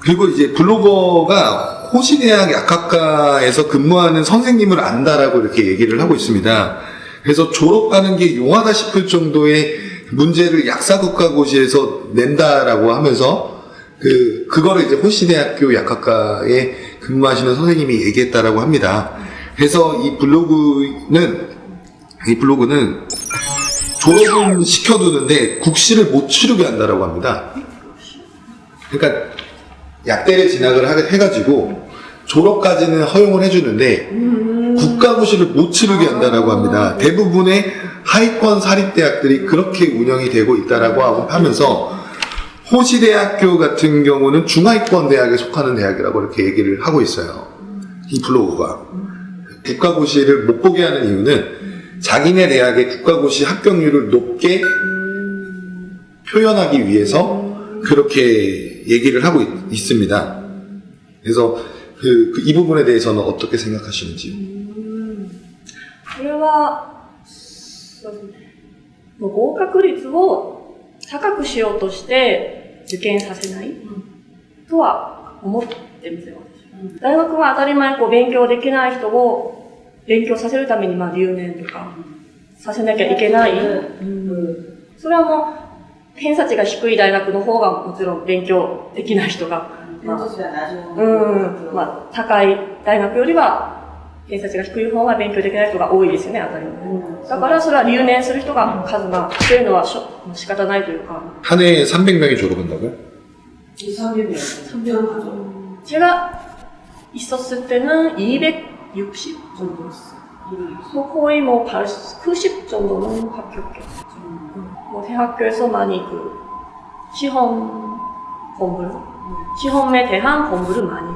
그리고 이제 블로거가 호시대학 약학과에서 근무하는 선생님을 안다라고 이렇게 얘기를 하고 있습니다. 그래서 졸업하는 게 용하다 싶을 정도의 문제를 약사국가고시에서 낸다라고 하면서 그 그거를 이제 호시대학교 약학과에 근무하시는 선생님이 얘기했다라고 합니다. 그래서 이 블로그는 이 블로그는 졸업은 시켜두는데 국시를 못 치르게 한다라고 합니다. 그러니까 약대를 진학을 하- 해가지고 졸업까지는 허용을 해주는데 국가고시를 못 치르게 한다라고 합니다. 대부분의 하위권 사립대학들이 그렇게 운영이 되고 있다라고 하면서 호시대학교 같은 경우는 중하위권 대학에 속하는 대학이라고 이렇게 얘기를 하고 있어요. 이 블로그가. 국가고시를 못 보게 하는 이유는 자기네 대학의 국가고시 합격률을 높게 표현하기 위해서 그렇게 얘기를 하고 있, 습니다 그래서 그, 그이 부분에 대해서는 어떻게 생각하시는지요? これはそうですねもう合格率を 高くしようとして受験させない？とは思ってみせます。大学は当たり前こう勉強できない人を勉強させるためにまあ留年とかさせなきゃいけない。うん、それはもう偏差値が低い大学の方がもちろん勉強できない人が、まあ、うん、まあ高い大学よりは 偏差値が低い方が勉強できない人が多いですよね、当たり前。だから、それは留年する人が数が増えるのはしょ仕方ないというか、 한 해에 300명이 졸업한다고요? 2, 300명. 300명 제가 있었을 때는 260 정도 였어요. 뭐 거의 뭐 80, 90 정도는 합격했죠. 뭐 대학교에서 많이 그 시험 공부를, 시험에 대한 공부를 많이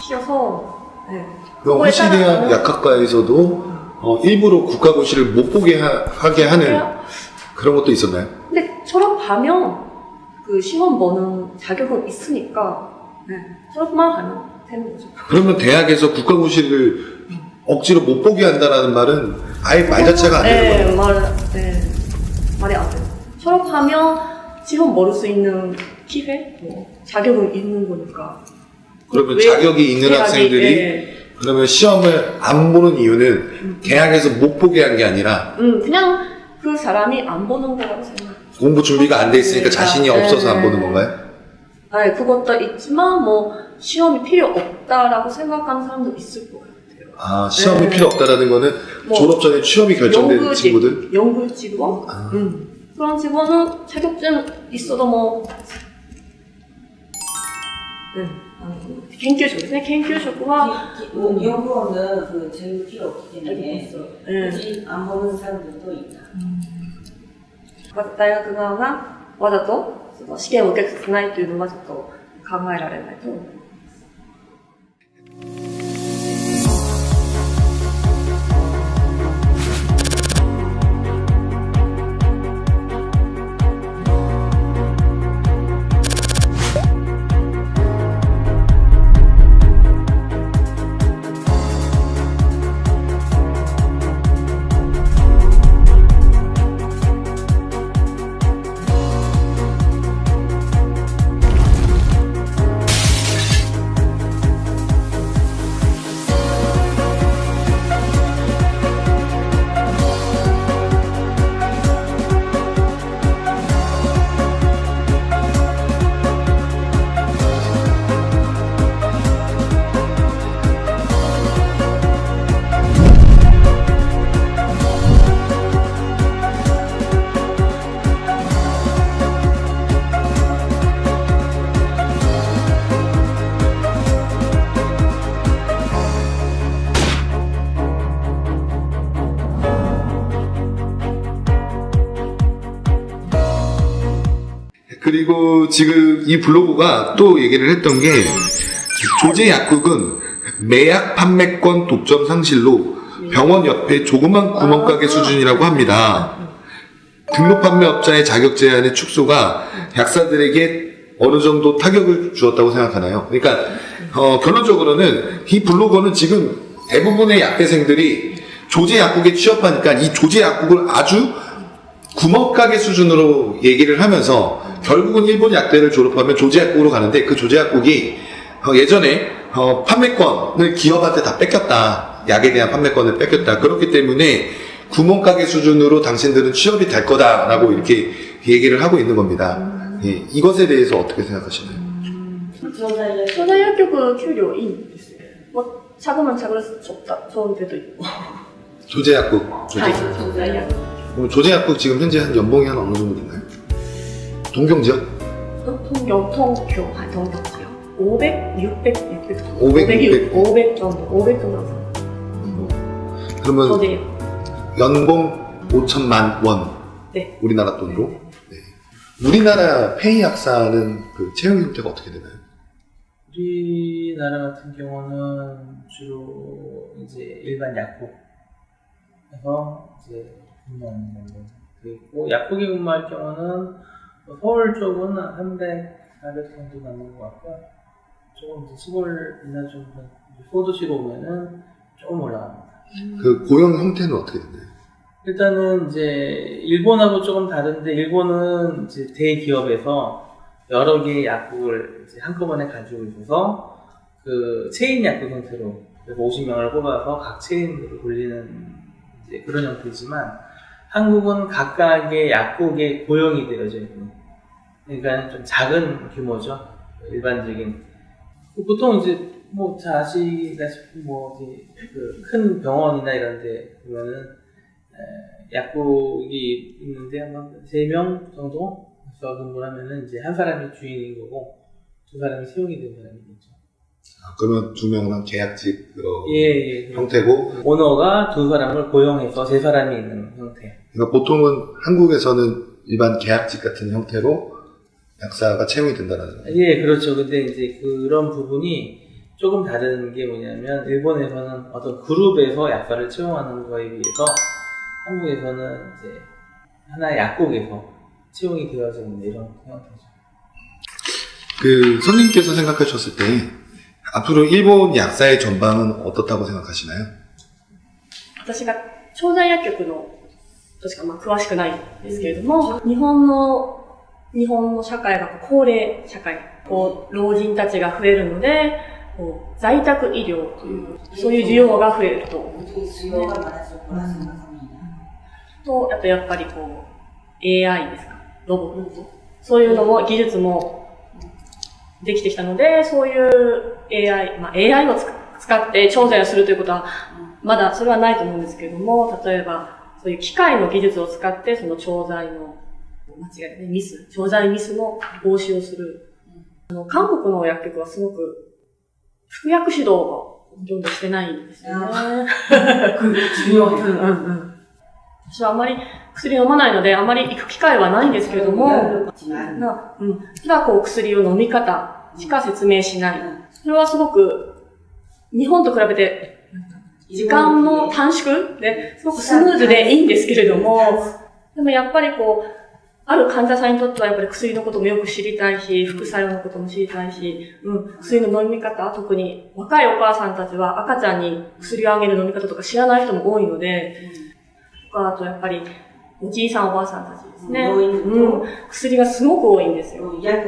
시켜서, 네. 그 그거에 호시대학 따라서는- 약학과에서도 어, 일부러 국가고시를 못 보게 하, 게 하는 그런 것도 있었나요? 근데 졸업하면 그 시험 보는 자격은 있으니까 네. 졸업만 하면 되는 거죠. 그러면 대학에서 국가고시를 억지로 못 보게 한다라는 말은 아예 말 자체가 안 되는 네, 거예요. 말, 네. 말이 안 돼요. 졸업하면 시험 볼수 있는 기회, 뭐 자격은 있는 거니까. 그러면 왜 자격이 있는 대학이, 학생들이 예. 그러면 시험을 안 보는 이유는 대학에서 못 보게 한 게 아니라 음, 그냥 그 사람이 안 보는 거라고 생각해요. 공부 준비가 안 돼 있으니까 자신이 네. 없어서 안 보는 건가요? 아, 그것도 있지만 뭐 시험이 필요 없다라고 생각하는 사람도 있을 것 같아요. 아 시험이 네. 필요 없다라는 거는 뭐 졸업 전에 취업이 결정된 연구직, 친구들 연구 직원? 아. 음. 그런 직원은 자격증 있어도 뭐, 네. 아,研究職ですね。研究職は、 뭐 연구원은 그 제일 필요 없기 때문에 네. 굳이 안 보는 사람들도 있다. 大学側がわざとその試験を受けさせないというのはちょっと考えられないと思います。 그리고 지금 이 블로그가 또 얘기를 했던 게 조제 약국은 매약 판매권 독점 상실로 병원 옆에 조그만 구멍가게 수준이라고 합니다. 등록 판매업자의 자격 제한의 축소가 약사들에게 어느 정도 타격을 주었다고 생각하나요? 그러니까 어, 결론적으로는 이 블로거는 지금 대부분의 약대생들이 조제 약국에 취업하니까 이 조제 약국을 아주 구멍가게 수준으로 얘기를 하면서 결국은 일본 약대를 졸업하면 조제약국으로 가는데 그 조제약국이 어, 예전에 어, 판매권을 기업한테 다 뺏겼다. 약에 대한 판매권을 뺏겼다. 그렇기 때문에 구멍가게 수준으로 당신들은 취업이 될 거다라고 이렇게 얘기를 하고 있는 겁니다. 예, 이것에 대해서 어떻게 생각하시나요? 저는 이제 소자약국은 큐료인 있어요. 자그만 작은 적다 좋은 데도 있고. 조제약국. 조제약국. 아, 그럼 조제 약국 지금 현재 한 연봉이 한 어느 정도 되나요? 동경 지역? 통경, 통교, 아, 통경 지요. 500, 600, 600 정도. 500, 500, 600. 500 정도. 500 정도. 어, 그러면 저지 연봉 5천만 원. 네. 우리나라 돈으로. 네. 우리나라 페이 약사는 그 채용 형태가 어떻게 되나요? 우리나라 같은 경우는 주로 이제 일반 약국에서 이제 있고 약국에 근무할 경우는 뭐 서울 쪽은 한 300, 400 정도 남는 것 같고요. 조금 이제 시골이나 좀 소도시로 오면은 조금 올라갑니다. 그 고용 형태는 어떻게 되나요? 일단은 이제 일본하고 조금 다른데 일본은 이제 대기업에서 여러 개의 약국을 이제 한꺼번에 가지고 있어서 그 체인 약국 형태로 50명을 뽑아서 각 체인으로 돌리는 이제 그런 형태지만 한국은 각각의 약국에 고용이 되어져 있는 그러니까 좀 작은 규모죠 일반적인 보통 이제 뭐 잘 아시다시피 뭐 이제 그큰 병원이나 이런데 보면은 에, 약국이 있는데 아마 세명 정도 서 근무를 하면은 이제 한 사람이 주인인 거고 두 사람이 세용이 된 사람이겠죠. 아, 그러면 두 명은 계약직 어, 예, 예. 형태고 오너가 두 사람을 고용해서 세 사람이 있는 형태. 그러니까 보통은 한국에서는 일반 계약직 같은 형태로 약사가 채용이 된다는 거죠. 예, 그렇죠. 근데 이제 그런 부분이 조금 다른 게 뭐냐면 일본에서는 어떤 그룹에서 약사를 채용하는 거에 비해서 한국에서는 이제 하나의 약국에서 채용이 되어져 있는 이런 형태죠. 그 선생님께서 생각하셨을 때 앞으로 일본 약사의 전방은 어떻다고 생각하시나요? 私が調剤薬局の かまあ詳しくないんですけれども、日本の、日本の社会が高齢社会、こう、老人たちが増えるので、こう在宅医療という、そういう需要が増えると。うで。と、あとやっぱりこう、AI ですか、ロボット。そういうのも、技術もできてきたので、そういう AI、まあ AI を使って調剤をするということは、まだそれはないと思うんですけれども、例えばそういう機械の技術を使って、その調剤の、間違いね、ミス、調剤ミスの防止をする。あの、韓国の薬局はすごく、服薬指導をほとんどしてないんですよね。重要 うんうん私はあまり薬飲まないので、あまり行く機会はないんですけれども、うん、ただこう薬を飲み方しか説明しない。それはすごく、日本と比べて時間も短縮？で、すごくスムーズでいいんですけれども、でもやっぱりこう、ある患者さんにとってはやっぱり薬のこともよく知りたいし、副作用のことも知りたいし、うん、薬の飲み方、特に若いお母さんたちは赤ちゃんに薬をあげる飲み方とか知らない人も多いので、とか、あとやっぱり、おじいさんおばあさんたちですね。うん、薬がすごく多いんですよ。うん、ヤン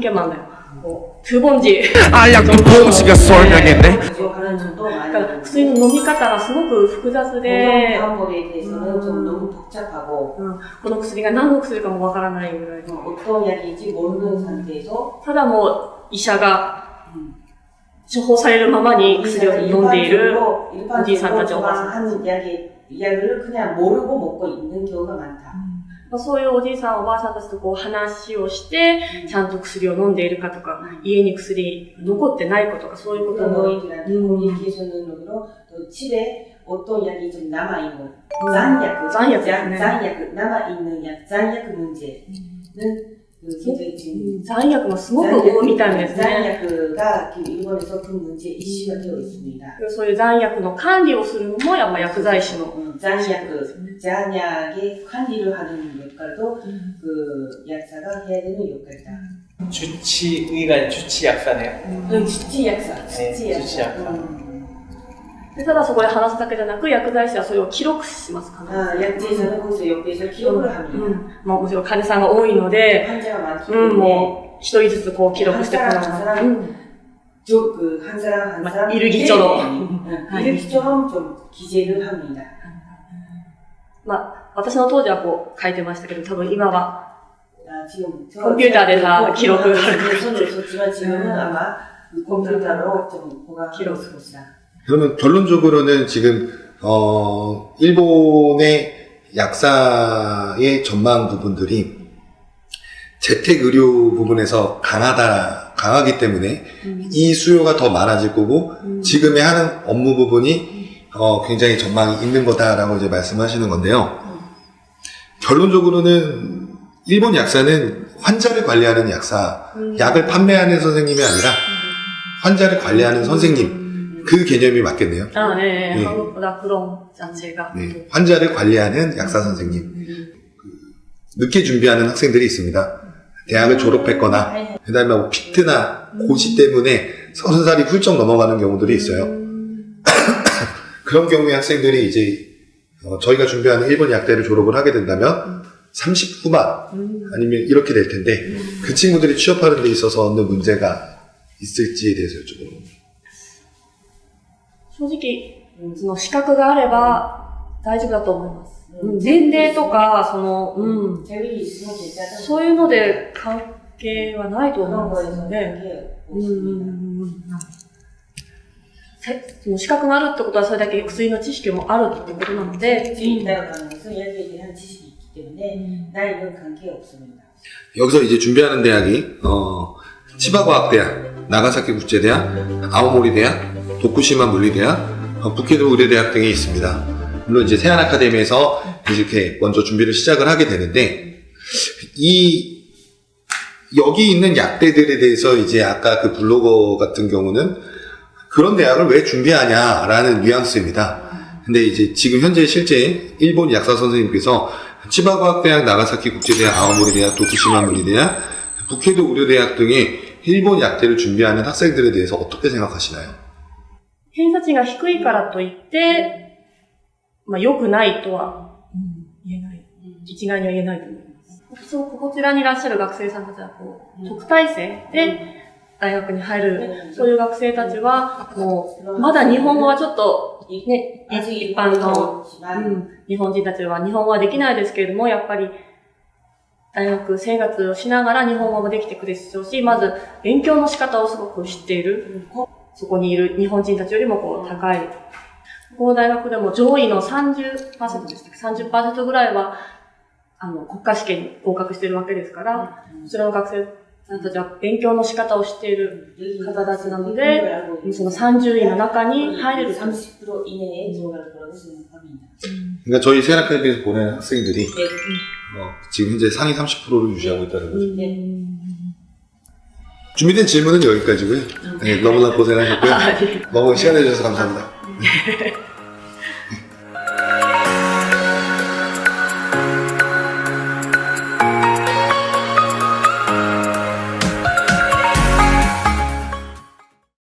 ケマンだよ。 뭐, 두 번지. 아, 약간 보호씨가 설명했네. 가져가는 점도 많이 그러니까 있고.薬の飲み方がすごく複雑で、 건강 방법에 대해서는 좀 너무 복잡하고 うんこの薬が何の薬かもわからないぐらい。 어, 어떤 약인지 모르는 상태에서 ただもう医者が 음, 処方されるままに薬を飲んでいる。 일반적으로 어디 산다죠, 일반적으로 처방한 약의 약을 그냥 모르고 먹고 있는 경우가 많다. まあそういうおじいさんおばあさんたちとこう話をして、ちゃんと薬を飲んでいるかとか、家に薬残ってないかとか、そういうこと 그런 も、 노인들한테 음. 커뮤니케이션으로 또 집에 어떤 약이 좀 남아있는 잔약, 잔약, 잔- 네. 잔약, 남아있는 약, 잔약 문제는 그 굉장히 지금 残薬もすごく多いみたいですね。 잔약가 일본에서 그 문제 이슈가 되어 있습니다. そういう残薬の管理をするのも、やっぱ薬剤師の 음, 잔약, 잔약의 관리를 하는 역할도 그 약사가 해야 되는 역할이다. 주치의가 주치약사네요. 그 주치 약사, 네, 주치 약사. 주치 약사. 음. でただそこで話すだけじゃなく、薬剤師はそれを記録します、必ず 아, 약제에서는 거기서 옆에서 기록을 う 합니다. ん。まあもちろん患者さんが多いので、 환자가 많기 うん、 때문에 もう一人ずつこう記録してこな한 사람 한 う 사람 ん。 저, 그, 한 사람 한 막 사람 일기처럼. 네, 네. 아, 일기처럼 좀 기재를 합니다. まあ、私の当時はこう書いてましたけど、多分今は、 아, 지금 저- 컴퓨터에 다 그 기록을 컴퓨터에 손을 썼지만 지금은 음. 아마 그 컴퓨터로 좀 보관하고 기록. 있습니다. 그러면 결론적으로는 지금 어, 일본의 약사의 전망 부분들이 재택 의료 부분에서 강하다, 강하기 때문에 음. 이 수요가 더 많아질 거고, 음. 지금의 하는 업무 부분이 어, 굉장히 전망이 있는 거다라고 이제 말씀하시는 건데요. 결론적으로는 일본 약사는 환자를 관리하는 약사, 음. 약을 판매하는 선생님이 아니라 환자를 관리하는 음. 선생님, 그 개념이 맞겠네요. 아, 네. 네. 예. 나 그런 자체가. 네. 환자를 관리하는 약사 선생님. 음. 음. 그 늦게 준비하는 학생들이 있습니다. 대학을 졸업했거나, 아, 네. 그다음에 뭐 피트나 음. 고시 때문에 서른 살이 훌쩍 넘어가는 경우들이 있어요. 음. 그런 경우에 학생들이 이제 어, 저희가 준비하는 일본 약대를 졸업을 하게 된다면 30 후반 음. 아니면 이렇게 될 텐데 음. 그 친구들이 취업하는 데 있어서 얻는 문제가 있을지에 대해서 여쭤보는 正直、その資格があれば大丈夫だと思います。うん年齢とか、その、うん、 재능이 있으면 괜찮아. そういうので関係はないと思い 그런 ます 거에서 ので、 관계 うんうんうん 없습니다. うんせその資格があるってことはそれだけ薬の知識もあるってことなので、 지금 있다고 하는 것은 약에 대한 지식이 있기 때문에 나이는 관계 없습니다. 여기서 이제 준비하는 대학이 어, 치바과학대학, 나가사키 국제대학, 아오모리 대학, 도쿠시마 물리대학, 어, 부케도 의료대학 등이 있습니다. 물론 이제 세안 아카데미에서 이렇게 먼저 준비를 시작을 하게 되는데 이 여기 있는 약대들에 대해서 이제 아까 그 블로거 같은 경우는 그런 대학을 왜 준비하냐라는 뉘앙스입니다. 근데 이제 지금 현재 실제 일본 약사 선생님께서 치바과학대학, 나가사키 국제대학, 아오모리 대학, 도쿠시마 물리대학, 부케도 의료대학 등의 일본 약대를 준비하는 학생들에 대해서 어떻게 생각하시나요? 偏差値が低いからといって、まあ、良くないとは言えない。一概には言えないと思います。そう、こちらにいらっしゃる学生さんたちは、こう、特待生で大学に入る、そういう学生たちは、もう、まだ日本語はちょっと、ね、一般の、日本人たちは日本語はできないですけれども、やっぱり、大学生活をしながら日本語もできてくれるでしょうし、まず勉強の仕方をすごく知っている。そこにいる日本人たちよりもこう高い。この大学でも上位の30%でしたっけ ?30% ぐらいは、あの、国家試験に合格しているわけですから、こちらの学生さんたちは勉強の仕方を知っている。 가다다지 나는데, その30位の中に入れる。 30% 이내에 들어갈 거라고 생각합니다. 그러니까 저희 세안 아카데미에서 보내는 학생들이 네. 어, 지금 현재 상위 30%를 유지하고 있다는 거죠. うん 준비된 질문은 여기까지고요. 네, 너무나 고생하셨고요. 너무 시간 내주셔서 감사합니다.